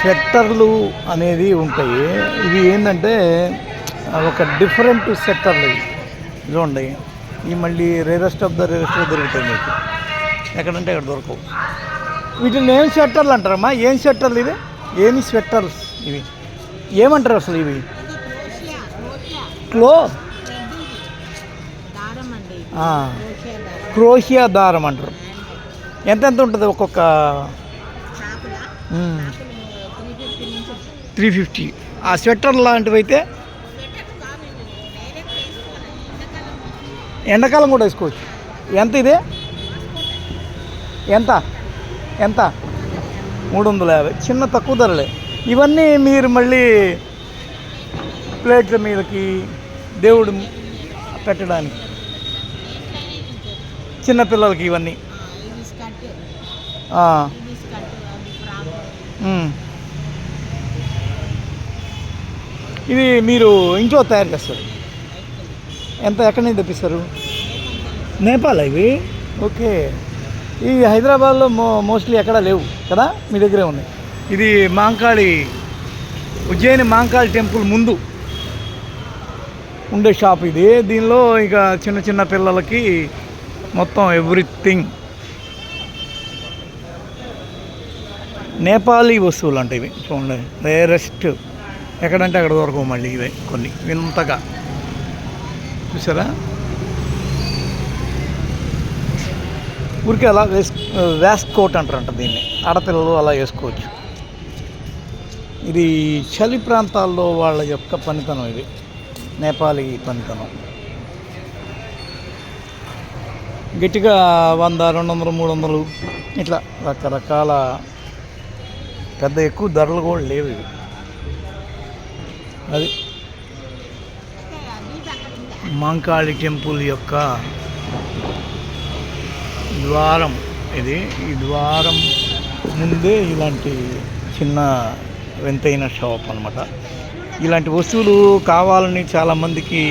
సెక్టర్లు అనేది ఉంటాయి. ఇవి ఏంటంటే ఒక డిఫరెంట్ సెక్టర్లు ఇవి. చూడండి ఇవి మళ్ళీ రేరెస్ట్ ఆఫ్ ద రేరెస్ట్ దొరుకుతాయి మీకు ఎక్కడంటే అక్కడ దొరకవు. వీటిని ఏం సెక్టర్లు అంటారమ్మా? ఏం సెక్టర్లు ఇవి? ఏమి స్వెట్టర్స్ ఇవి? ఏమంటారు అసలు ఇవి? క్లో క్రోషియా దారం అంటారు. ఎంత ఎంత ఉంటుంది ఒక్కొక్క త్రీ ఫిఫ్టీ ఆ స్వెటర్ లాంటివి అయితే ఎండాకాలం కూడా వేసుకోవచ్చు. ఎంత ఇది? ఎంత? ఎంత? మూడు వందల యాభై. చిన్న తక్కువ ధరలే. ఇవన్నీ మీరు మళ్ళీ ప్లేట్ల మీదకి దేవుడు పెట్టడానికి. చిన్న పిల్లలకి ఇవన్నీ ఇది స్కర్ట్ ఆ, ఇది స్కర్ట్ అది ఫ్రాక్ ఉమ్. ఇది మీరు ఇంట్లో తయారు చేస్తారు. ఎంత ఎక్కడి నుంచి తెప్పిస్తారు? నేపాల్ ఇవి ఓకే. ఇవి హైదరాబాద్లో మో మోస్ట్లీ ఎక్కడా లేవు కదా? మీ దగ్గరే ఉన్నాయి. ఇది మాంకాళి ఉజ్జయిని మాంకాళి టెంపుల్ ముందు ఉండే షాప్ ఇది. దీనిలో ఇక చిన్న చిన్న పిల్లలకి మొత్తం ఎవ్రీథింగ్ నేపాలీ వస్తువులు అంటే ఇవి చూడండి రేరెస్ట్. ఎక్కడంటే అక్కడ దొరకవు మళ్ళీ ఇవే కొన్ని వింతగా. చూసారా? ఊరికే అలా వేస్ వేస్కోట్ అంటారంట దీన్ని. ఆడపిల్లలు అలా వేసుకోవచ్చు. ఇది చలి ప్రాంతాల్లో వాళ్ళ యొక్క పనితనం ఇది. నేపాలీ పనితనం. గట్టిగా వంద రెండు వందలు మూడు వందలు ఇట్లా రకరకాల పెద్ద ఎక్కువ ధరలు కూడా లేవు ఇవి. అది మాంకాళి టెంపుల్ యొక్క ద్వారం ఇది. ఈ ద్వారం ముందే ఇలాంటి చిన్న వింతైన షాప్ అనమాట ఇలాంటి వస్తువులు కావాలని చాలామందికి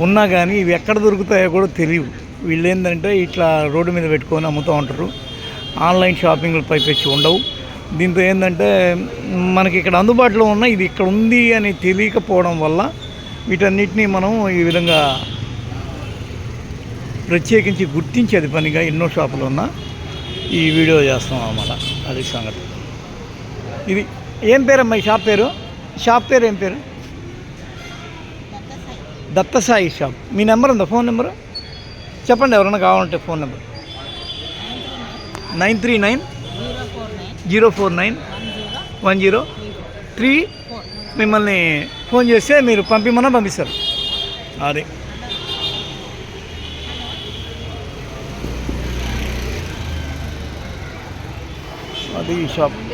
ఉన్నా కానీ ఇవి ఎక్కడ దొరుకుతాయో కూడా తెలియవు. వీళ్ళు ఏంటంటే ఇట్లా రోడ్డు మీద పెట్టుకొని అమ్ముతూ ఉంటారు. ఆన్లైన్ షాపింగ్లు పైపెచ్చి ఉండవు. దీంతో ఏంటంటే మనకి ఇక్కడ అందుబాటులో ఉన్న ఇది ఇక్కడ ఉంది అని తెలియకపోవడం వల్ల వీటన్నిటిని మనం ఈ విధంగా ప్రత్యేకించి గుర్తించేది పనిగా ఎన్నో షాపులు ఉన్నా ఈ వీడియో చేస్తాం అన్నమాట. అది సంగతి. ఇది ఏం పేరమ్మా ఈ షాప్ పేరు? షాప్ పేరు ఏం పేరు? దత్తసాయి షాప్. మీ నెంబర్ ఉందా? Phone number? చెప్పండి ఎవరైనా కావాలంటే phone number. Nine three nine zero four nine one zero three మిమ్మల్ని ఫోన్ చేస్తే మీరు పంపిమన్నా పంపిస్తారు. అది. అది ఈ షాప్.